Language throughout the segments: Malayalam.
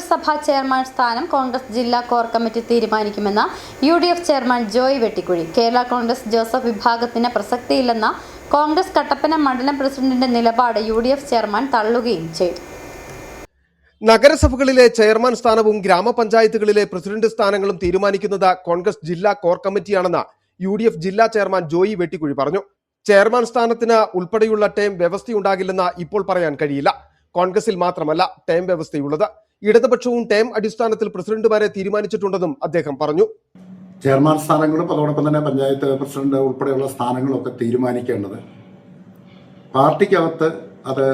നഗരസഭാ ചെയർമാൻ സ്ഥാനം കോൺഗ്രസ് ജില്ലാ core committee തീരുമാനിക്കുമെന്ന U D F chairman Joy Vettikuzhi. Kerala Congress Joseph വിഭാഗത്തിന് പ്രസക്തിയില്ലെന്ന കോൺഗ്രസ് കട്ടപ്പന മണ്ഡലം പ്രസിഡന്റിന്റെ നിലപാട് യു ഡി എഫ് ചെയർമാൻ തള്ളുകയും ചെയ്തു. നഗരസഭകളിലെ ചെയർമാൻ സ്ഥാനവും ഗ്രാമപഞ്ചായത്തുകളിലെ പ്രസിഡന്റ് സ്ഥാനങ്ങളും തീരുമാനിക്കുന്നത് കോൺഗ്രസ് ജില്ലാ കോർ കമ്മിറ്റിയാണെന്ന് യു ഡി എഫ് ജില്ലാ ചെയർമാൻ ജോയി വെട്ടിക്കുഴി പറഞ്ഞു. ചെയർമാൻ സ്ഥാനത്തിന് ഉൾപ്പെടെയുള്ള ടേം വ്യവസ്ഥയുണ്ടാകില്ലെന്ന് ഇപ്പോൾ പറയാൻ കഴിയില്ല. കോൺഗ്രസിൽ മാത്രമല്ല ടേം വ്യവസ്ഥയുള്ളത്. ഇടതുപക്ഷവും ടേം അടിസ്ഥാനത്തിൽ പ്രസിഡന്റുമാരെ തീരുമാനിച്ചിട്ടുണ്ടെന്നും അദ്ദേഹം പറഞ്ഞു. ചെയർമാൻ സ്ഥാനങ്ങളും അതോടൊപ്പം തന്നെ പഞ്ചായത്ത് പ്രസിഡന്റ് ഉൾപ്പെടെയുള്ള സ്ഥാനങ്ങളൊക്കെ തീരുമാനിക്കേണ്ടത്. പാർട്ടിക്കകത്ത് അത്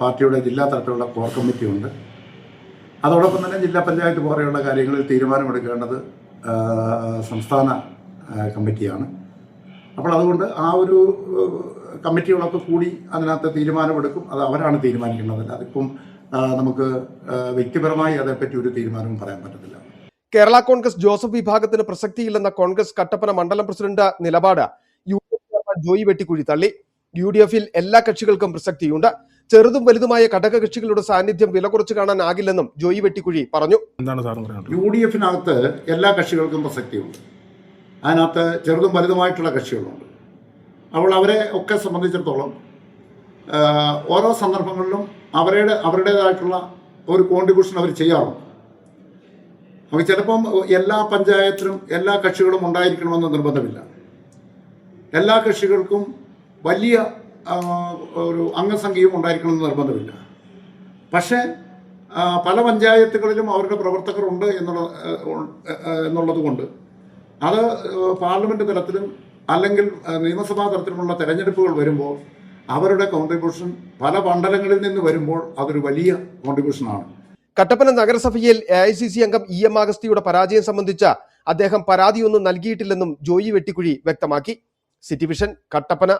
പാർട്ടിയുടെ ജില്ലാ തലത്തിലുള്ള കോർ കമ്മിറ്റി ഉണ്ട് അതോടൊപ്പം തന്നെ ജില്ലാ പഞ്ചായത്ത് പോലെയുള്ള കാര്യങ്ങളിൽ തീരുമാനമെടുക്കേണ്ടത് സംസ്ഥാന കമ്മിറ്റിയാണ്. അപ്പോൾ അതുകൊണ്ട് ആ ഒരു കമ്മിറ്റികളൊക്കെ കൂടി അതിനകത്ത് തീരുമാനമെടുക്കും. അത് അവരാണ് തീരുമാനിക്കേണ്ടത്. അതിപ്പം നമുക്ക് വ്യക്തിപരമായി അതേപ്പറ്റി ഒരു തീരുമാനവും പറയാൻ പറ്റത്തില്ല. കേരള കോൺഗ്രസ് ജോസഫ് വിഭാഗത്തിന് പ്രസക്തിയില്ലെന്ന കോൺഗ്രസ് കട്ടപ്പന മണ്ഡലം പ്രസിഡന്റ് നിലപാട് U D F chairman Joy Vettikuzhi തള്ളി. യു ഡി എഫിൽ എല്ലാ കക്ഷികൾക്കും പ്രസക്തിയുണ്ട്. ചെറുതും വലുതുമായ ഘടകകക്ഷികളുടെ സാന്നിധ്യം വില കുറച്ച് കാണാനാകില്ലെന്നും ജോയി വെട്ടിക്കുഴി പറഞ്ഞു. എന്താണ് യു ഡി എഫിനകത്ത് എല്ലാ കക്ഷികൾക്കും പ്രസക്തിയുണ്ട്. അതിനകത്ത് ചെറുതും വലുതുമായിട്ടുള്ള കക്ഷികളുണ്ട്. അപ്പോൾ അവരെ ഒക്കെ സംബന്ധിച്ചിടത്തോളം ഓരോ സന്ദർഭങ്ങളിലും അവരുടെ അവരുടേതായിട്ടുള്ള ഒരു കോൺട്രിബ്യൂഷൻ അവർ ചെയ്യാറുണ്ട്. അപ്പോൾ ചിലപ്പം എല്ലാ പഞ്ചായത്തിലും എല്ലാ കക്ഷികളും ഉണ്ടായിരിക്കണമെന്ന് നിർബന്ധമില്ല. എല്ലാ കക്ഷികൾക്കും വലിയ ഒരു അംഗസംഖ്യയും ഉണ്ടായിരിക്കണമെന്ന് നിർബന്ധമില്ല. പക്ഷേ പല പഞ്ചായത്തുകളിലും അവരുടെ പ്രവർത്തകരുണ്ട് എന്നുള്ള എന്നുള്ളത് കൊണ്ട് അത് പാർലമെന്റ് തലത്തിലും അല്ലെങ്കിൽ നിയമസഭാ തലത്തിലുമുള്ള തെരഞ്ഞെടുപ്പുകൾ വരുമ്പോൾ അവരുടെ കോൺട്രിബ്യൂഷൻ പല മണ്ഡലങ്ങളിൽ നിന്ന് വരുമ്പോൾ അതൊരു വലിയ കോൺട്രിബ്യൂഷനാണ് കട്ടപ്പന നഗരസഭയിൽ എ ഐ സി സി അംഗം ഇ എം ആഗസ്തിയുടെ പരാജയം സംബന്ധിച്ച അദ്ദേഹം പരാതിയൊന്നും നൽകിയിട്ടില്ലെന്നും ജോയി വെട്ടിക്കുഴി വ്യക്തമാക്കി. City vision Kattappana.